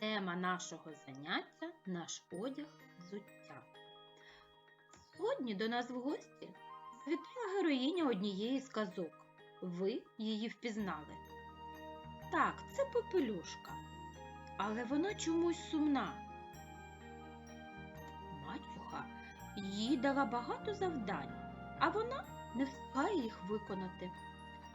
Тема нашого заняття наш одяг взуття. Сьогодні до нас в гості завітала героїня однієї з казок. Ви її впізнали. Так, це попелюшка, але вона чомусь сумна. Мачуха їй дала багато завдань, а вона не встигає їх виконати.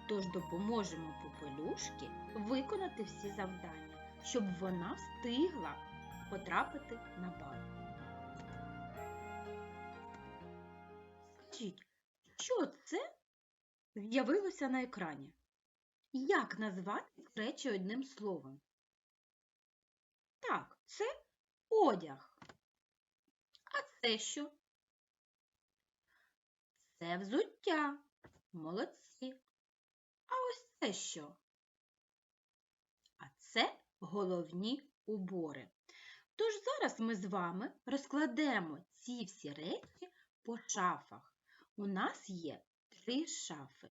Тож допоможемо попелюшки виконати всі завдання, щоб вона встигла потрапити на бал. Скажіть, що це з'явилося на екрані? Як назвати речі одним словом? Так, це одяг. А це що? Це взуття. Молодці. А ось це що? А це головні убори. Тож зараз ми з вами розкладемо ці всі речі по шафах. У нас є три шафи.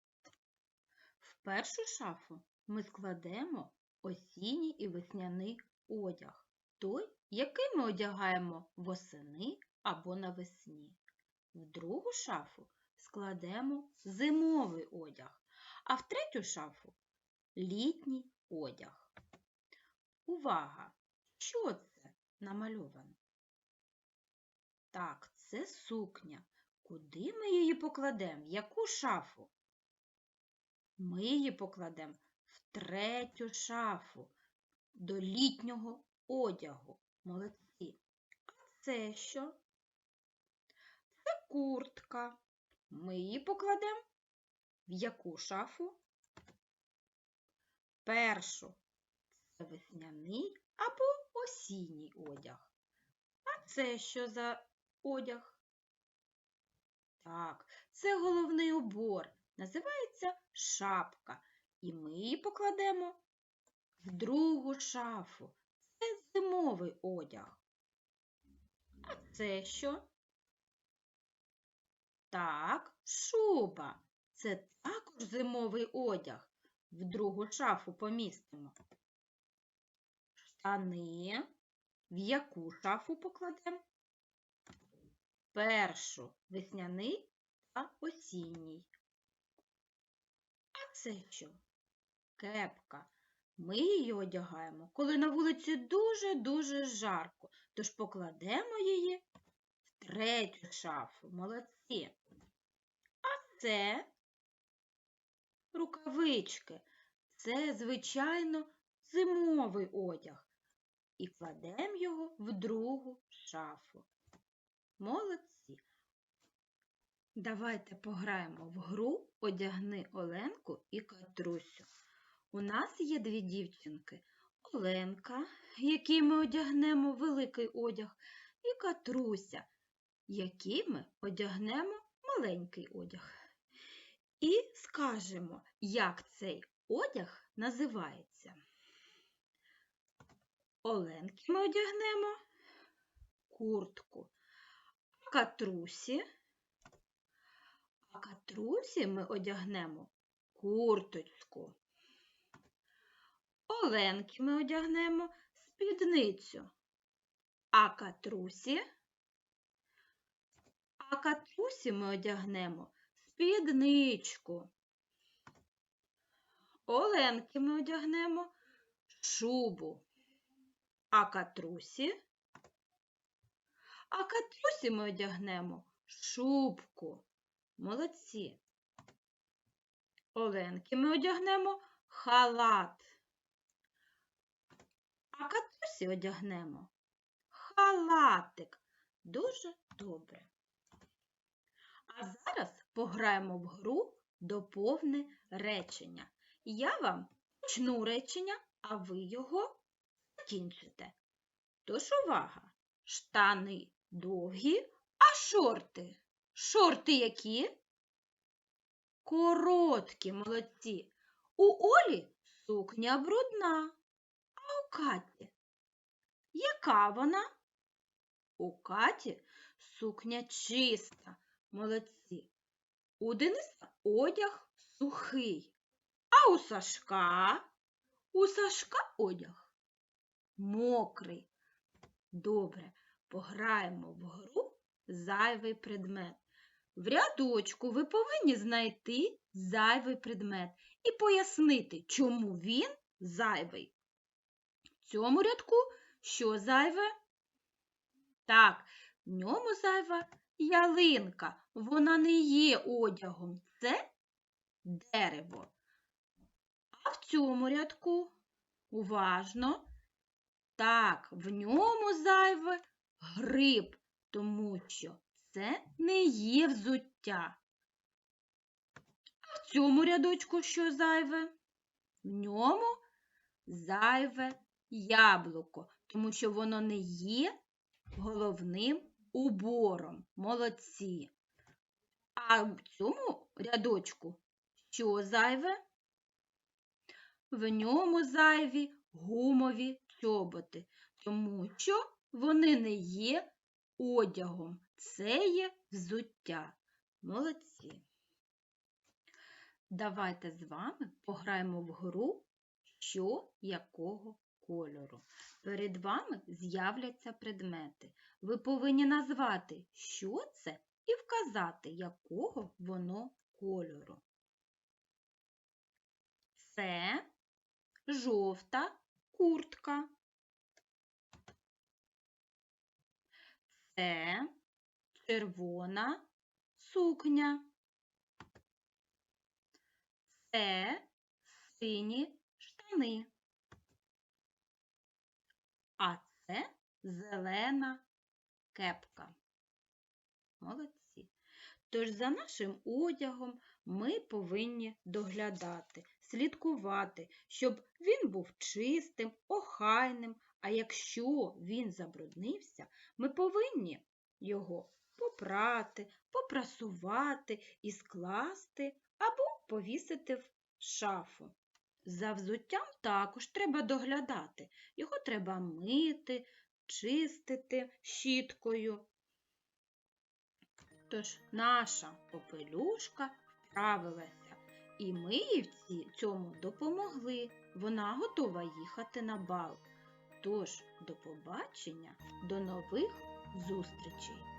В першу шафу ми складемо осінній і весняний одяг, той, який ми одягаємо восени або навесні. В другу шафу складемо зимовий одяг, а в третю шафу літній одяг. Увага! Що це намальовано? Так, це сукня. Куди ми її покладемо? Яку шафу? Ми її покладемо в третю шафу до літнього одягу. Молодці. А це що? Це куртка. Ми її покладемо в яку шафу? Першу. Весняний або осінній одяг. А це що за одяг? Так, це головний убор. Називається шапка. І ми її покладемо в другу шафу. Це зимовий одяг. А це що? Так, шуба. Це також зимовий одяг. В другу шафу помістимо. Штани. В яку шафу покладемо? Першу весняний та осінній. А це що? Кепка. Ми її одягаємо, коли на вулиці дуже-дуже жарко, тож покладемо її в третю шафу. Молодці. А це рукавички. Це, звичайно, зимовий одяг. І кладемо його в другу шафу. Молодці. Давайте пограємо в гру Одягни Оленку і Катрусю. У нас є дві дівчинки. Оленка, якій ми одягнемо великий одяг, і Катруся, якій ми одягнемо маленький одяг. І скажемо, як цей одяг називається. Оленки ми одягнемо куртку, а катрусі. А катрусі ми одягнемо курточку. Оленки ми одягнемо спідницю, а катрусі, а катрусі ми одягнемо спідничку. Оленки ми одягнемо шубу, а катрусі, а катрусі ми одягнемо шубку. Молодці. Оленки ми одягнемо халат, а катрусі одягнемо халатик. Дуже добре. А зараз пограємо в гру доповне речення. Я вам почну речення, а ви його закінчите. Тож увага! Штани довгі, а шорти. Шорти які? Короткі, молодці. У Олі сукня брудна, а у Каті? Яка вона? У Каті сукня чиста, молодці. У Дениса одяг сухий, а у Сашка? У Сашка одяг мокрий. Добре, пограємо в гру зайвий предмет. В рядочку ви повинні знайти зайвий предмет і пояснити, чому він зайвий. В цьому рядку що зайве? Так, в ньому зайва ялинка. Вона не є одягом. Це дерево. А в цьому рядку уважно. Так, в ньому зайве гриб, тому що це не є взуття. А в цьому рядочку що зайве? В ньому зайве яблуко, тому що воно не є головним убором. Молодці. А в цьому рядочку що зайве? В ньому зайві гумові чоботи, тому що вони не є одягом. Це є взуття. Молодці. Давайте з вами пограємо в гру, що якого кольору. Перед вами з'являться предмети. Ви повинні назвати, що це, і вказати, якого воно кольору. Це жовта куртка. Це червона сукня. Це сині штани. А це зелена кепка. Молодці. Тож за нашим одягом ми повинні доглядати, слідкувати, щоб він був чистим, охайним, а якщо він забруднився, ми повинні його попрати, попрасувати і скласти або повісити в шафу. За взуттям також треба доглядати. Його треба мити, чистити щіткою. Тож наша попелюшка вправилася, і ми їй цьому допомогли. Вона готова їхати на бал. Тож, до побачення, до нових зустрічей!